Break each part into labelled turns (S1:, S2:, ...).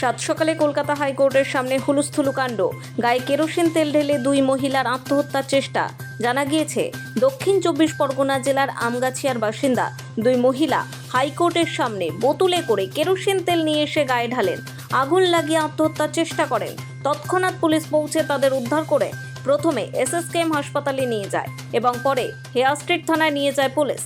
S1: সাত সকালে কলকাতা হাইকোর্টের সামনে হুলুস্থুলু কাণ্ড। গায়ে কেরোসিন তেল ঢেলে দুই মহিলার আত্মহত্যার চেষ্টা। জানা গিয়েছে, দক্ষিণ চব্বিশ পরগনা জেলার আমগাছিয়ার বাসিন্দা। দুই মহিলা হাইকোর্টের সামনে বোতলে করে কেরোসিন তেল নিয়ে এসে গায়ে ঢালেন। আগুন লাগিয়ে আত্মহত্যার চেষ্টা করেন। তৎক্ষণাৎ পুলিশ পৌঁছে তাদের উদ্ধার করে প্রথমে এসএসকেএম হাসপাতালে নিয়ে যায় এবং পরে হেয়ার স্ট্রিট থানায় নিয়ে যায় পুলিশ।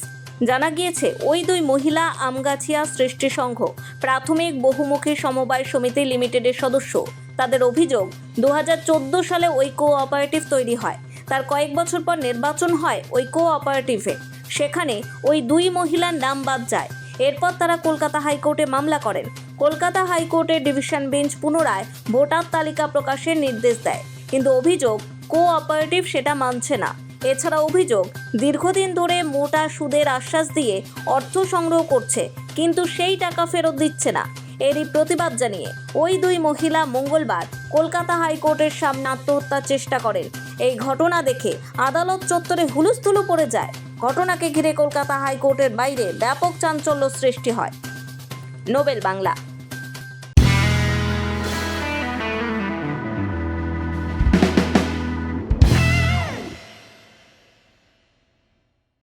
S1: জানা গিয়েছে, ওই দুই মহিলা আমগাছিয়া সৃষ্টি সংঘ, প্রাথমিক বহুমুখী সমবায় সমিতি লিমিটেডের সদস্য। তাদের অভিযোগ দু হাজার চোদ্দ সালে ওই কো অপারেটিভ তৈরি হয়। তার কয়েক বছর পর নির্বাচন হয় ওই কো অপারেটিভে সেখানে ওই দুই মহিলার নাম বাদ যায়। এরপর তারা কলকাতা হাইকোর্টে মামলা করেন। কলকাতা হাইকোর্টের ডিভিশন বেঞ্চ পুনরায় ভোটার তালিকা প্রকাশের নির্দেশ দেয়। কিন্তু অভিযোগ কো অপারেটিভ সেটা মানছে না। এছাড়া অভিযোগ, দীর্ঘদিন ধরে মোটা সুদের আশ্বাস দিয়ে অর্থ সংগ্রহ করছে, কিন্তু সেই টাকা ফেরত দিচ্ছে না। এরই প্রতিবাদ জানিয়ে ওই দুই মহিলা মঙ্গলবার কলকাতা হাইকোর্টের সামনে আত্মহত্যার চেষ্টা করেন। এই ঘটনা দেখে আদালত চত্বরে হুলুস্থুলু পড়ে যায়। ঘটনাকে ঘিরে কলকাতা হাইকোর্টের বাইরে ব্যাপক চাঞ্চল্য সৃষ্টি হয়। নোবেল বাংলা।